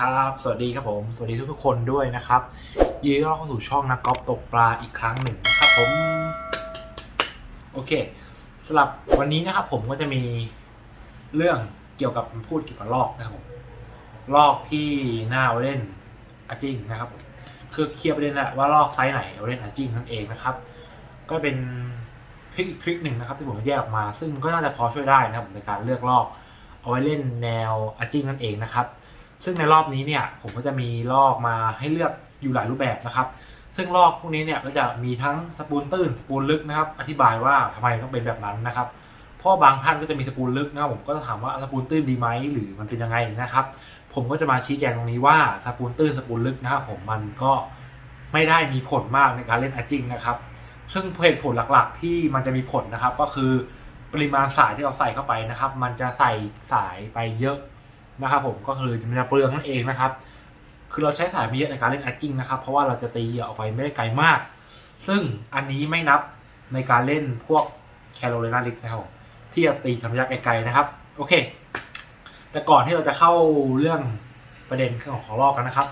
ครับ สวัสดีครับผม สวัสดีทุกๆคนด้วยนะครับยินดีต้อนรับเข้าสู่ช่องนักกอล์ฟตกปลาอีกครั้งหนึ่งนะครับผม โอเคสำหรับวันนี้นะครับผมก็จะมีเรื่องเกี่ยวกับพูดเกี่ยวกับลอกนะครับผมลอกที่หน้าเล่นอาจิงนะครับผมคือเคลียร์ประเด็นแหละว่าลอกไซส์ไหนเอาเล่นอาจิงนั่นเองนะครับ ก็เป็นทริคอีกทริคหนึ่งนะครับที่ผมแยกออกมา ซึ่งก็น่าจะพอช่วยได้นะครับในการเลือกลอกเอาไว้เล่นแนวอาจิงนั่นเองนะครับ ซึ่งในรอบนี้เนี่ยผมก็จะมีลอกมาให้เลือกอยู่หลายรูปแบบนะครับ ซึ่งลอกพวกนี้เนี่ยก็จะมีทั้งสปูลตื้นสปูลลึกนะครับ อธิบายว่าทำไมต้องเป็นแบบนั้นนะครับเพราะบางท่านก็จะมีสปูลลึกนะครับผมก็จะถามว่าสปูลตื้นดีไหมหรือมันเป็นยังไงนะครับ ผมก็จะมาชี้แจงตรงนี้ว่าสปูลตื้นสปูลลึกนะครับผมมันก็ไม่ได้มีผลมากในการเล่นอาจิงนะครับ ซึ่งเหตุผลหลักๆ ที่มันจะมีผลนะครับก็คือปริมาณสายที่เราใส่เข้าไปนะครับ มันจะใส่สายไปเยอะ นะครับผมก็คือมันจะเปลืองนั่นเองนะครับ คือเราใช้สายไม่เยอะในการเล่นแอคกิ้งนะครับ เพราะว่าเราจะตีเหยื่อออกไปไม่ได้ไกลมาก ซึ่งอันนี้ไม่นับในการเล่นพวกแคโรไลนาลิกนะครับที่จะตีสัมยะไกลๆนะครับ โอเค แต่ก่อนที่เราจะเข้าเรื่องประเด็นของของลอกกันนะครับ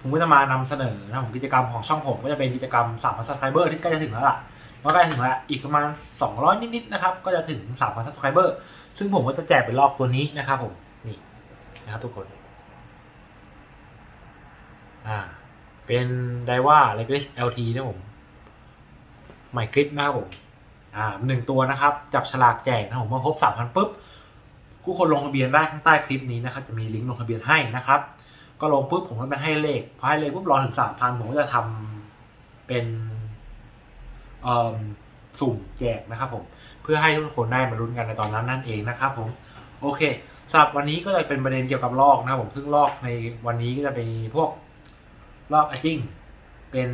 ผมก็จะมานำเสนอนะผมกิจกรรมของช่องผมก็จะเป็นกิจกรรม3,000 subscriber ที่ใกล้จะถึงแล้วล่ะว่าใกล้ถึงแล้วอีกประมาณ 200 นิดๆนะครับ ก็จะถึง3,000 subscriber ซึ่งผมก็จะแจกเป็นลอกตัวนี้นะครับผม นะครับทุกคนอ่าเป็นไดว่าเลเ s LT นะผมใหม่คลิปนะครับผมอ่าหนึ่งตัวนะครับ จับฉลากแจกนะผมเมื่อครบสามพันปุ๊บผู้คนลงทะเบียนได้ข้างใต้คลิปนี้นะครับ จะมีลิงก์ลงทะเบียนให้นะครับ ก็ลงปุ๊บผมก็ไปให้เลขพอให้เลขปุ๊บรอถึงสามพันผมก็จะทำเป็นอ่อสุ่มแจกนะครับผมเพื่อให้ทุกคนได้มาลุ้นกันในตอนนั้นนั่นเองนะครับผม โอเคสำหรับวันนี้ก็จะเป็นประเด็นเกี่ยวกับลอกนะครับผมซึ่งลอกในวันนี้ก็จะเป็นพวกลอกอจิ้งเป็น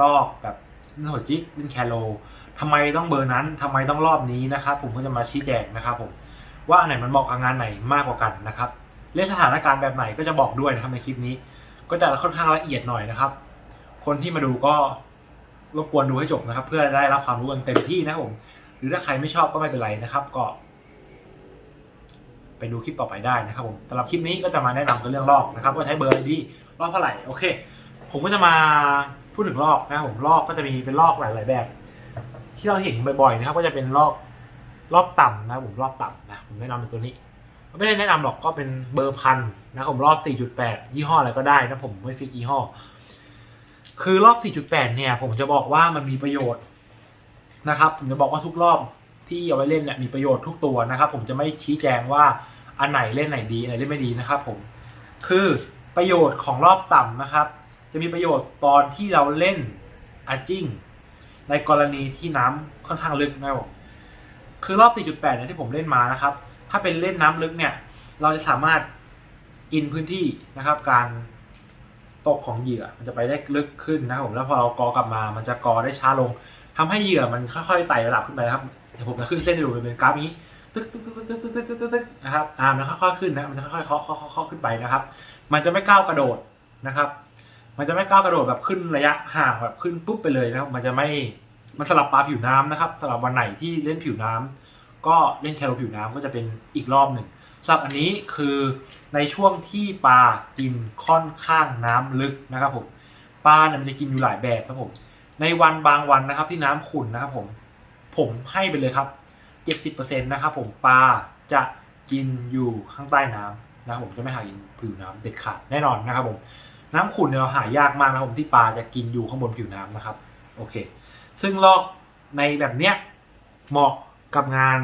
ลอกแบบเล่นหัวจิกเล่นแคโรทำไมต้องเบอร์นั้นทำไมต้องรอบนี้นะครับผมก็จะมาชี้แจงนะครับผมว่าอันไหนมันเหมาะกับงานไหนมากกว่ากันนะครับเล่สถานการณ์แบบไหนก็จะบอกด้วยนะครับในคลิปนี้ ก็จะค่อนข้างละเอียดหน่อยนะครับ คนที่มาดูก็รบกวนดูให้จบนะครับ เพื่อได้รับความรู้กันเต็มที่นะครับผม หรือถ้าใครไม่ชอบก็ไม่เป็นไรนะครับ ก็ ไปดูคลิปต่อไปได้นะครับผมสำหรับคลิปนี้ก็จะมาแนะนำกันเรื่องลอกนะครับว่าใช้เบอร์อะไรดีลอกเท่าไหร่โอเค ผมก็จะมาพูดถึงลอกนะครับผมลอกก็จะมีเป็นลอกหลาย ๆ แบบ ที่เราเห็นบ่อย ๆ นะครับ ก็จะเป็นลอกรอบต่ำนะผมรอบต่ำนะผมแนะนำเป็นตัวนี้ไม่ได้แนะนำหรอกก็เป็นเบอร์พันนะผมรอบ 4.8 ยี่ห้ออะไรก็ได้นะผมไม่ฟิกยี่ห้อ คือรอบ 4.8 เนี่ย ผมจะบอกว่ามันมีประโยชน์นะครับ ผมจะบอกว่าทุกรอบ ที่เอาไว้เล่นเนี่ยมีประโยชน์ทุกตัวนะครับ ผมจะไม่ชี้แจงว่าอันไหนเล่นไหนดีอันไหนเล่นไม่ดีนะครับผมคือประโยชน์ของรอบต่ำนะครับ จะมีประโยชน์ตอนที่เราเล่นอาจิ้งในกรณีที่น้ำค่อนข้างลึกนะครับผมคือรอบ 4.8 เนี่ยที่ผมเล่นมานะครับ ถ้าเป็นเล่นน้ำลึกเนี่ย เราจะสามารถกินพื้นที่นะครับ การตกของเหยื่อมันจะไปได้ลึกขึ้นนะครับผมแล้วพอเรากอกลับมา มันจะกอได้ช้าลงทำให้เหยื่อมันค่อยๆไต่ระดับขึ้นไปนะครับ ดี๋ยวผมจะขึ้นเส้นให้ดูเป็นกราฟนี้ตึ๊กตึ๊กตึ๊กตึ๊กตึ๊กตึ๊กตึ๊กตึ๊กนะครับอ่ามันค่อยๆขึ้นนะมันจะค่อยๆเคาะเคาะเคาะขึ้นไปนะครับ มันจะไม่ก้าวกระโดดนะครับ มันจะไม่ก้าวกระโดดแบบขึ้นระยะห่างแบบขึ้นปุ๊บไปเลยนะครับ มันจะไม่มันสลับปลาผิวน้ำนะครับสำหรับวันไหนที่เล่นผิวน้ำก็เล่นแคโรผิวน้ำก็จะเป็นอีกรอบหนึ่งสำหรับอันนี้คือในช่วงที่ปลากินค่อนข้างน้ำลึกนะครับผมปลาเนี่ยมันจะกินอยู่หลายแบบครับผมในวันบางวันนะครับที่น้ำขุ่นนะครับผม ผมให้ไปเลยครับเจ็ดสิบเปอร์เซ็นะครับผมปลาจะกินอยู่ข้างใต้น้ำนะครับผมจะไม่หากินผิวน้ำเด็ดขาดแน่นอนนะครับผมน้ำขุ่นเนี่ยเราหายากมากนะผมที่ปลาจะกินอยู่ข้างบนผิวน้ำนะครับโอเค ซึ่งลอกในแบบเนี้ยเหมาะกับงาน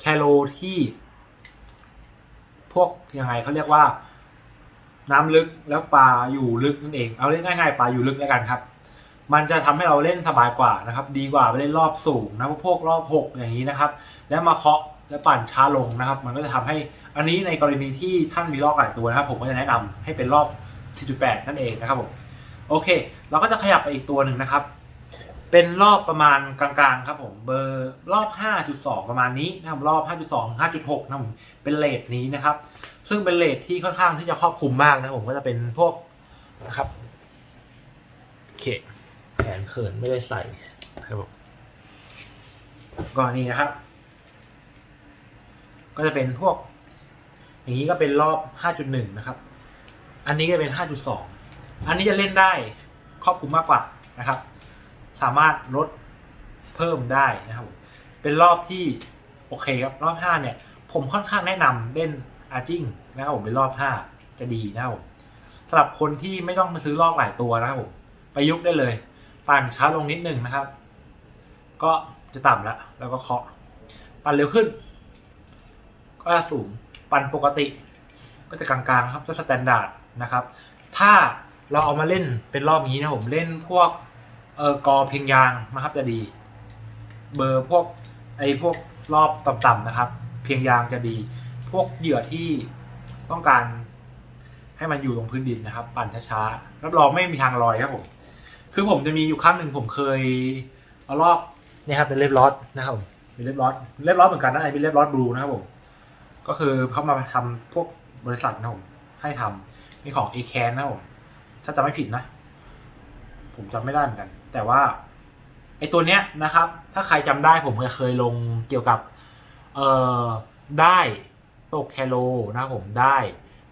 แคโรที่ พวกยังไงเขาเรียกว่า น้ำลึกแล้วปลาอยู่ลึกนั่นเอง เอาเล่นง่ายๆปลาอยู่ลึกแล้วกันครับ มันจะทำให้เราเล่นสบายกว่านะครับ ดีกว่าไปเล่นรอบสูงนะพวกรอบหกอย่างนี้นะครับ แล้วมาเคาะและปั่นช้าลงนะครับ มันก็จะทำให้อันนี้ในกรณีที่ท่านมีรอบหลายตัวนะครับ ผมก็จะแนะนำให้เป็นรอบ 4.8 นั่นเองนะครับผมโอเค เราก็จะขยับไปอีกตัวหนึ่งนะครับ เป็นรอบประมาณกลางๆครับผมเบอร์รอบ 5.2 ประมาณนี้นะครับรอบ 5.2ถึง5.6 นะครับผมเป็นเลทนี้นะครับ ซึ่งเป็นเลทที่ค่อนข้างที่จะครอบคลุมมากนะผมก็จะเป็นพวกนะครับโอเค แขนเขินไม่ได้ใส่ครับผมก็นี่นะครับ ก็จะเป็นพวก อย่างนี้ก็เป็นรอบ 5.1 นะครับ อันนี้ก็เป็น 5.2 อันนี้จะเล่นได้ครอบคลุมมากกว่านะครับ สามารถลดเพิ่มได้นะครับ เป็นรอบที่โอเคครับ รอบ 5 เนี่ย ผมค่อนข้างแนะนำเล่นอาจิ้งนะครับผมเป็นรอบ 5 จะดีนะครับสำหรับคนที่ไม่ต้องมาซื้อรอบหลายตัวนะครับผมประยุกต์ได้เลย ปั่นช้าลงนิดหนึ่งนะครับ ก็จะต่ำแล้ว แล้วก็เคาะ ปั่นเร็วขึ้น ก็จะสูง ปั่นปกติ ก็จะกลางๆครับ จะสแตนดาร์ดนะครับ ถ้าเราเอามาเล่นเป็นรอบนี้นะผมเล่นพวกเออกอเพียงยางนะครับจะดี เบอร์พวกไอพวกรอบต่ำๆนะครับ เพียงยางจะดี พวกเหยื่อที่ต้องการให้มันอยู่ตรงพื้นดินนะครับ ปั่นช้าๆรับรองไม่มีทางลอยครับผม คือผมจะมีอยู่ครั้งหนึ่งผมเคย เอารอบเนี่ยครับเป็นเล็บลอสนะครับผมเป็นเล็บลอสเล็บลอสเหมือนกันนะไอ้เป็นเล็บลอสบลูนะครับผมก็คือเขามาทำพวกบริษัทนะครับผมให้ทำมีของ a c a n นะครับผมถ้าจำไม่ผิดนะ ผมจำไม่ได้เหมือนกัน แต่ว่าไอตัวเนี้ยนะครับ ถ้าใครจำได้ผมเคยลงเกี่ยวกับ เอ่อได้ตกแคโลนะครับผมได้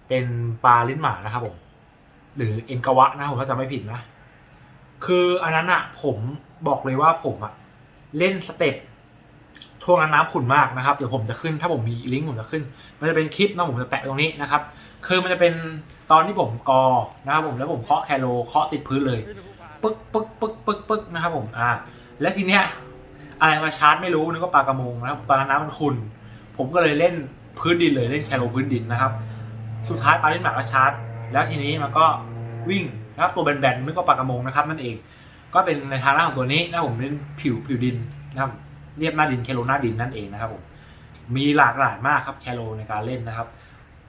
เป็นปลาลิ้นหมานะครับผม หรือเอ็นกวะนะผมถ้าจำไม่ผิดนะ คืออันนั้นอะผมบอกเลยว่าผมอะเล่นสเต็ปช่วงนั้นน้ำขุ่นมากนะครับ เดี๋ยวผมจะขึ้นถ้าผมมีลิงก์ผมจะขึ้น มันจะเป็นคลิปนะผมจะแปะตรงนี้นะครับ คือมันจะเป็นตอนที่ผมกอนะครับผมแล้วผมเคาะแคโลเคาะติดพื้นเลยปึ๊กปึ๊กปึ๊กปึ๊กปึ๊กนะครับผมอ่าและทีเนี้ยอะไรมาชาร์จไม่รู้นึกว่าปลากระมงนะครับตอนนั้นน้ำมันขุ่นผมก็เลยเล่นพื้นดินเลยเล่นแคโลพื้นดินนะครับ สุดท้ายปลาเล่นหมากก็ชาร์จ แล้วทีนี้มันก็วิ่ง นะครับตัวแบนๆนึกว่าปลากระมงนะครับนั่นเอง ก็เป็นในทางด้านของตัวนี้นะผมเล่นผิวผิวดินนะครับเรียบหน้าดินแคโลหน้าดินนั่นเองนะครับผมมีหลากหลายมากครับแคโลในการเล่นนะครับ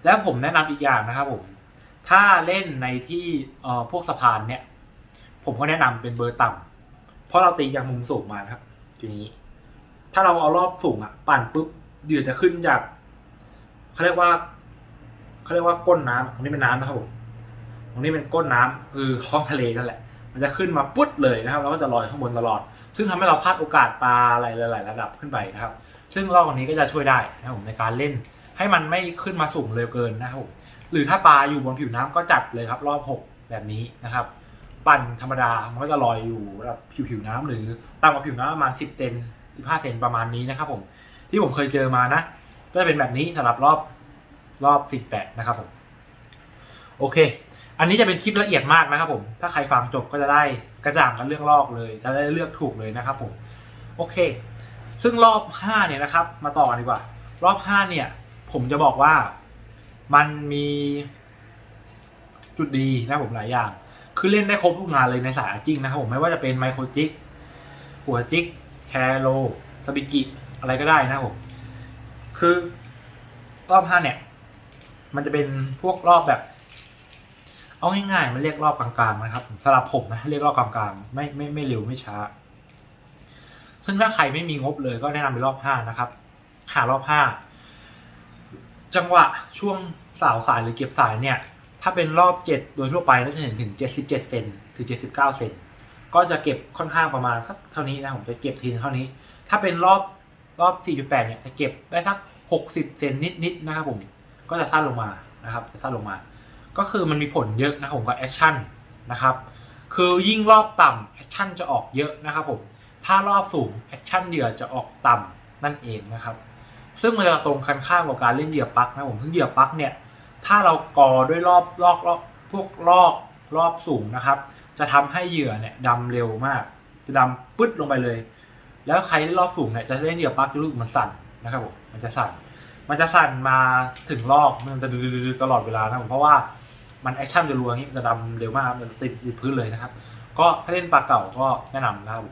แล้วผมแนะนำอีกอย่างนะครับผมถ้าเล่นในที่เอ่อพวกสะพานเนี่ยผมก็แนะนำเป็นเบอร์ต่ำเพราะเราตีจากมุมสูงมาครับทีนี้ ถ้าเราเอารอบสูงอะปั่นปุ๊บเหยื่อจะขึ้นจากเขาเรียกว่าเขาเรียกว่าก้นน้ำตรงนี้เป็นน้ำนะครับผม ตรงนี้เป็นก้นน้ำคือคลองทะเลนั่นแหละ มันจะขึ้นมาปุ๊ดเลยนะครับแล้วก็จะลอยข้างบนตลอด ซึ่งทำให้เราพลาดโอกาสปลาอะไรหลาย ๆ ระดับขึ้นไปนะครับ ซึ่งรอบนี้ก็จะช่วยได้นะครับผมในการเล่น ให้มันไม่ขึ้นมาสูงเร็วเกินนะครับผมหรือถ้าปลาอยู่บนผิวน้ำก็จัดเลยครับ รอบหกแบบนี้นะครับ ปั่นธรรมดามันก็จะลอยอยู่ระดับผิวผิวน้ำหรือต่ำกว่าผิวน้ำประมาณ10เซน15เซนประมาณนี้นะครับ ผมที่ผมเคยเจอมานะก็จะเป็นแบบนี้สำหรับรอบรอบ18นะครับผมโอเค อันนี้จะเป็นคลิปละเอียดมากนะครับผม ถ้าใครฟังจบก็จะได้กระจ่างกันเรื่องลอกเลย จะได้เลือกถูกเลยนะครับผม โอเค ซึ่งรอบ5เนี่ยนะครับ มาต่อกันดีกว่า รอบ5เนี่ย ผมจะบอกว่ามันมีจุดดีนะผมหลายอย่าง คือเล่นได้ครบทุกงานเลยในสายอาจิ้งนะครับผมไม่ว่าจะเป็นไมโครจิก หัวจิก แคโรสบิกิ อะไรก็ได้นะผม คือรอบห้าเนี่ย มันจะเป็นพวกรอบแบบ เอาง่ายๆมันเรียกรอบกลางๆนะครับสำหรับผมนะเรียกรอบกลางๆไม่ไม่ไม่เร็วไม่ช้า ซึ่งถ้าใครไม่มีงบเลยก็แนะนำเป็นรอบห้านะครับ หารอบห้าจังหวะช่วงสาวสายหรือเก็บสายเนี่ย ถ้าเป็นรอบเจ็ดโดยทั่วไปก็จะเห็นถึงเจ็ดสิบเจ็ดเซนถึงเจ็ดสิบเก้าเซนก็จะเก็บค่อนข้างประมาณสักเท่านี้นะผมจะเก็บทีเท่านี้ ถ้าเป็นรอบรอบสี่จุดแปดเนี่ยจะเก็บได้สักหกสิบเซนนิดๆนะครับผม ก็จะสั้นลงมานะครับ จะสั้นลงมา ก็คือมันมีผลเยอะนะครับผมกับแอคชั่นนะครับคือยิ่งรอบต่ำแอคชั่นจะออกเยอะนะครับผมถ้ารอบสูงแอคชั่นเหยื่อจะออกต่ำนั่นเองนะครับ ซึ่งมันจะตรงกันข้ามกับการเล่นเหยื่อปักนะผมซึ่งเหยื่อปักเนี่ยถ้าเรากอด้วยรอบลอกรอบพวกลอกรอบสูงนะครับ จะทำให้เหยื่อเนี่ยดำเร็วมาก จะดำปึ๊ดลงไปเลย แล้วใครเล่นรอบสูงเนี่ยจะเล่นเหยื่อปักจะรู้สึกมันสั่นนะครับผมมันจะสั่น มันจะสั่นมาถึงรอบมันจะดืดตลอดเวลานะผมเพราะว่า มันแอคชั่นจะรัวงนี้มันจะดำเร็วมากมันจะติดติดพื้นเลยนะครับ ก็ถ้าเล่นปลาเก่าก็แนะนำนะครับ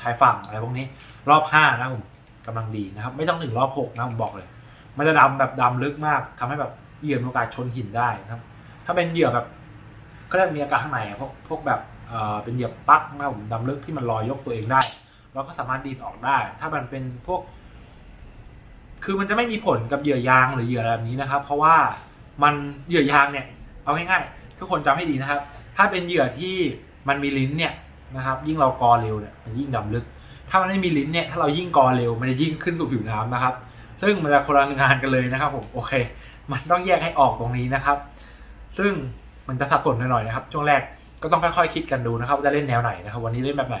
ชายฝั่งอะไรพวกนี้ รอบห้านะผมกำลังดีนะครับ ไม่ต้องถึงรอบหกนะผมบอกเลย มันจะดำแบบดำลึกมากทำให้แบบเหยื่อมีโอกาสชนหินได้นะครับ ถ้าเป็นเหยื่อแบบก็ได้มีอากาศข้างในพวกพวกแบบเอ่อเป็นเหยื่อปักนะผมดำลึกที่มันลอยยกตัวเองได้เราก็สามารถดีดออกได้ ถ้ามันเป็นพวก คือมันจะไม่มีผลกับเหยื่อยางหรือเหยื่ออะไรแบบนี้นะครับ เพราะว่ามันเหยื่อยางเนี่ย เอาง่ายๆทุกคนจำให้ดีนะครับ ถ้าเป็นเหยื่อที่มันมีลิ้นเนี่ยนะครับ ยิ่งเรากอเร็วเนี่ยมันยิ่งดำลึก ถ้ามันไม่มีลิ้นเนี่ยถ้าเรายิ่งกอเร็วมันจะยิ่งขึ้นสู่ผิวน้ำนะครับ ซึ่งมันจะคนละงานกันเลยนะครับผมโอเค มันต้องแยกให้ออกตรงนี้นะครับ ซึ่งมันจะสับสนหน่อยๆนะครับ ช่วงแรกก็ต้องค่อยๆคิดกันดูนะครับว่าจะเล่นแนวไหนนะครับ วันนี้เล่นแบบไหน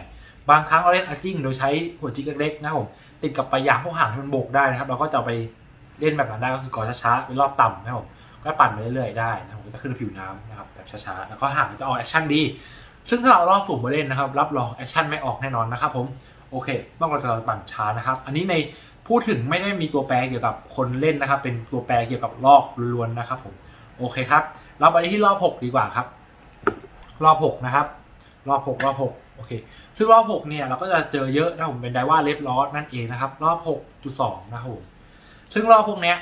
บางครั้งเราเล่นอาจิ้งโดยใช้หัวจิกเล็กๆนะครับผมติดกับปลายยางพวกหางที่มันโบกได้นะครับ เราก็จะไปเล่นแบบนั้นได้ก็คือก่อช้าๆเป็นรอบต่ำนะครับผม ก็ปั่นไปเรื่อยๆได้นะครับก็จะขึ้นผิวน้ำนะครับแบบช้าๆแล้วก็หางจะออกแอคชั่นดี ซึ่งถ้าเราเอารอบฝูงมาเล่นนะครับ รับรองแอคชั่นไม่ออกแน่นอนนะครับผมโอเคต้องเราจะปั่นช้านะครับ อันนี้ในพูดถึงไม่ได้มีตัวแปรเกี่ยวกับคนเล่นนะครับ เป็นตัวแปรเกี่ยวกับรอบล้วนๆนะครับผมโอเคครับเราไปที่รอบ 6 ดีกว่าครับ รอบ 6 นะครับ รอบ 6 รอบ 6 โอเค ซึ่งรอบ 6 เนี่ยเราก็จะเจอเยอะนะผมเป็นไดว่าเลฟลอสนั่นเองนะครับ รอบ 6.2 นะครับผมซึ่งรอบพวกเนี้ย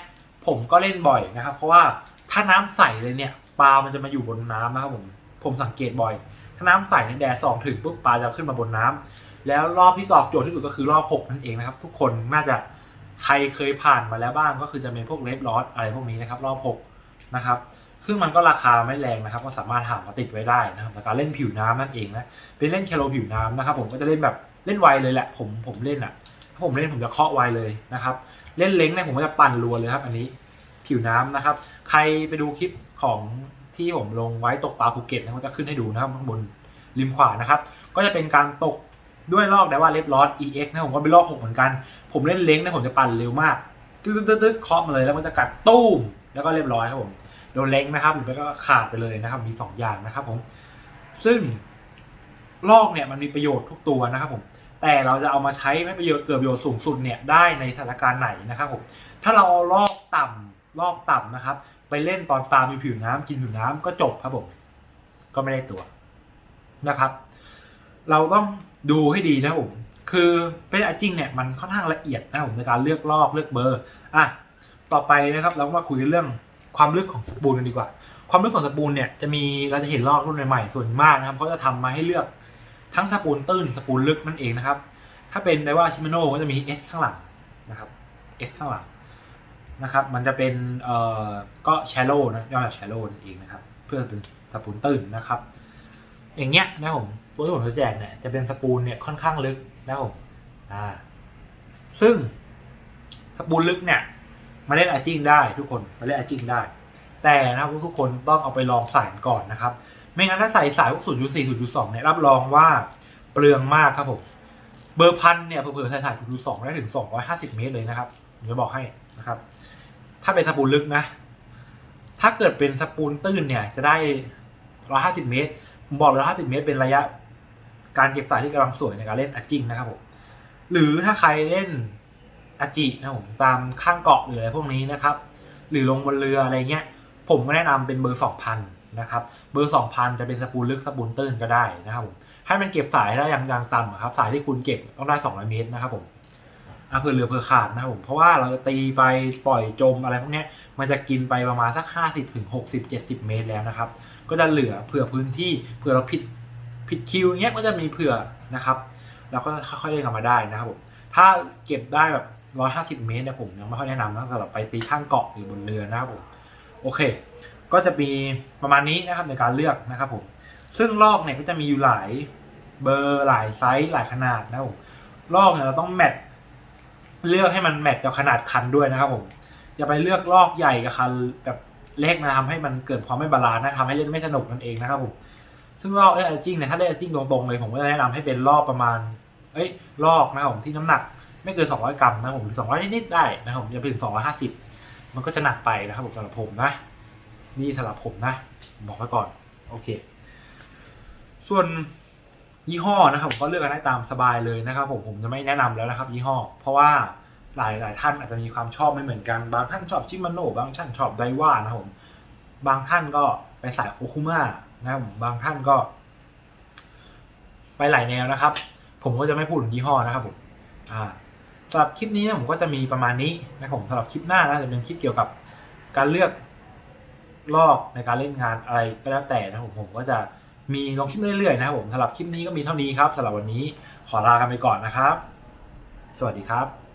ผมก็เล่นบ่อยนะครับ เพราะว่าถ้าน้ำใสเลยเนี่ยปลา มันจะมาอยู่บนน้ำนะครับผม ผมสังเกตบ่อย ถ้าน้ำใสในแดดส่องถึงปุ๊บปลาจะขึ้นมาบนน้ำแล้วรอบที่ตอบโจทย์ที่สุดก็คือรอบ6นั่นเองนะครับ ทุกคนน่าจะใครเคยผ่านมาแล้วบ้างก็คือจะเป็นพวกเลฟลอสอะไรพวกนี้นะครับ รอบ6นะครับซึ่งมันก็ราคาไม่แรงนะครับ ก็สามารถหามาติดไว้ได้นะครับในการเล่นผิวน้ำนั่นเองนะ เป็นเล่นแคโรผิวน้ำนะครับ ผมก็จะเล่นแบบเล่นไวเลยแหละ ผมผมเล่นอะถ้าผมเล่นผมจะเคาะไวเลยนะครับ เล่นเล้งเนี่ยผมก็จะปั่นรัวเลยครับ อันนี้ผิวน้ำนะครับ ใครไปดูคลิปของที่ผมลงไว้ตกปลาภูเก็ตนะผมจะขึ้นให้ดูนะครับข้างบนริมขวานะครับ ก็จะเป็นการตกด้วยลอกได้ว่าเล็บลอส EX นะผมก็เป็นลอกหกเหมือนกัน ผมเล่นเล้งเนี่ยผมจะปั่นเร็วมากตึ๊ดตึ๊ดตึ๊ดเคาะมาเลยแล้วมันจะกัดตู้มแล้วก็เรียบร้อยครับผมโดนเล้งนะครับหรือไม่ก็ขาดไปเลยนะครับ มีสองอย่างนะครับผมซึ่งลอกเนี่ยมันมีประโยชน์ทุกตัวนะครับผม แต่เราจะเอามาใช้ให้ประโยชน์เกิดประโยชน์สูงสุดเนี่ยได้ในสถานการณ์ไหนนะครับผมถ้าเราเอาลอกต่ำลอกต่ำนะครับ ไปเล่นตอนปลามีผิวน้ำกินผิวน้ำก็จบครับผมก็ไม่ได้ตัวนะครับ เราต้องดูให้ดีนะผมคือเป็นอาจริงเนี่ยมันค่อนข้างละเอียดนะครับผมในการเลือกลอกเลือกเบอร์อะต่อไปนะครับเรามาคุยเรื่องความลึกของสปูนกันดีกว่า ความลึกของสปูนเนี่ยจะมีเราจะเห็นลอกรุ่นใหม่ๆส่วนมากนะครับเขาจะทำมาให้เลือก ทั้งสปูนตื้นสปูนลึกนั่นเองนะครับ ถ้าเป็นไดว่าชิมโนก็จะมี S ข้างหลังนะครับ S ข้างหลังนะครับ มันจะเป็นเอ่อก็แชโลนะย่อมาจากแชโลนั่นเองนะครับ เพื่อเป็นสปูนตื้นนะครับ อย่างเงี้ยนะผมตัวที่ผมจะแจกเนี่ยจะเป็นสปูนเนี่ยค่อนข้างลึกนะผมอ่าซึ่งสปูนลึกเนี่ยมาเล่นอาจิ้งได้ทุกคนมาเล่นอาจิ้งได้ แต่นะครับทุกคนต้องเอาไปลองใส่ก่อนนะครับ ไม่งั้นถ้าใส่สายพวกศูนย์จุดสี่ศูนย์จุดสองเนี่ยรับรองว่าเปลืองมากครับผม เบอร์พันเนี่ยเผื่อๆใส่สายศูนย์จุดสองได้ถึงสองร้อยห้าสิบเมตรเลยนะครับผมจะบอกให้นะครับ ถ้าเป็นสปูนลึกนะ ถ้าเกิดเป็นสปูนตื้นเนี่ยจะได้ร้อยห้าสิบเมตรผมบอกเลยห้าสิบเมตรเป็นระยะ การเก็บสายที่กำลังสวยในการเล่นอาจิงนะครับผมหรือถ้าใครเล่นอาจินะผมตามข้างเกาะหรืออะไรพวกนี้นะครับ หรือลงบนเรืออะไรเงี้ย ผมก็แนะนำเป็นเบอร์สองพัน นะครับเบอร์สองพันจะเป็นสปูนลึกสปูนตื้นก็ได้นะครับผมให้มันเก็บสายได้อย่างอย่างต่ำอะครับสายที่คุณเก็บต้องได้สองร้อยเมตรนะครับผมอะเผื่อเรือเผื่อขาดนะครับผมเพราะว่าเราจะตีไปปล่อยจมอะไรพวกนี้มันจะกินไปประมาณสักห้าสิบถึงหกสิบเจ็ดสิบเมตรแล้วนะครับ ก็จะเหลือเผื่อพื้นที่เผื่อเราผิดผิดคิวเงี้ยก็จะมีเผื่อนะครับเราก็ค่อยๆเล่นกลับมาได้นะครับผมถ้าเก็บได้แบบร้อยห้าสิบเมตรเนี่ยผมยังไม่ค่อยแนะนำนะสำหรับไปตีข้างเกาะหรือบนเรือนะครับผมโอเค ก็จะมีประมาณนี้นะครับในการเลือกนะครับผมซึ่งลอกเนี่ยก็จะมีอยู่หลายเบอร์หลายไซส์หลายขนาดนะครับผมลอกเนี่ยเราต้องแมทเลือกให้มันแมทกับขนาดคันด้วยนะครับผมอย่าไปเลือกลอกใหญ่กับคันแบบเล็กนะทำให้มันเกิดความไม่บาลานซ์นะทำให้เล่นไม่สนุกนั่นเองนะครับผมซึ่งลอกเล่นจริงเนี่ยถ้าเล่นจริงตรงๆเลยผมก็จะแนะนำให้เป็นลอกประมาณ เอ้ยลอกนะครับผมที่น้ำหนักไม่เกิน 200 กรัมนะครับผมหรือ 200 นิดๆได้นะครับผมอย่าไปถึง 250 มันก็จะหนักไปนะครับผมสำหรับผมนะ นี่สำหรับผมนะ บอกไว้ก่อน โอเค ส่วนยี่ห้อนะครับผมก็เลือกกันได้ตามสบายเลยนะครับ ผมผมจะไม่แนะนำแล้วนะครับ ยี่ห้อ เพราะว่าหลายหลายท่านอาจจะมีความชอบไม่เหมือนกัน บางท่านชอบชิมาโน่บางท่านชอบไดว่านะครับผมบางท่านก็ไปสายโอคุมะนะครับผมบางท่านก็ ไปหลายแนวนะครับ ผมก็จะไม่พูดถึงยี่ห้อนะครับผมอ่าสำหรับคลิปนี้ผมก็จะมีประมาณนี้นะครับผมสำหรับคลิปหน้านะจะเป็นคลิปเกี่ยวกับการเลือก ลอกในการเล่นงานอะไรก็แล้วแต่นะผมผมก็จะมีลงคลิปเรื่อยๆนะครับผมสำหรับคลิปนี้ก็มีเท่านี้ครับสำหรับวันนี้ขอลากันไปก่อนนะครับ สวัสดีครับ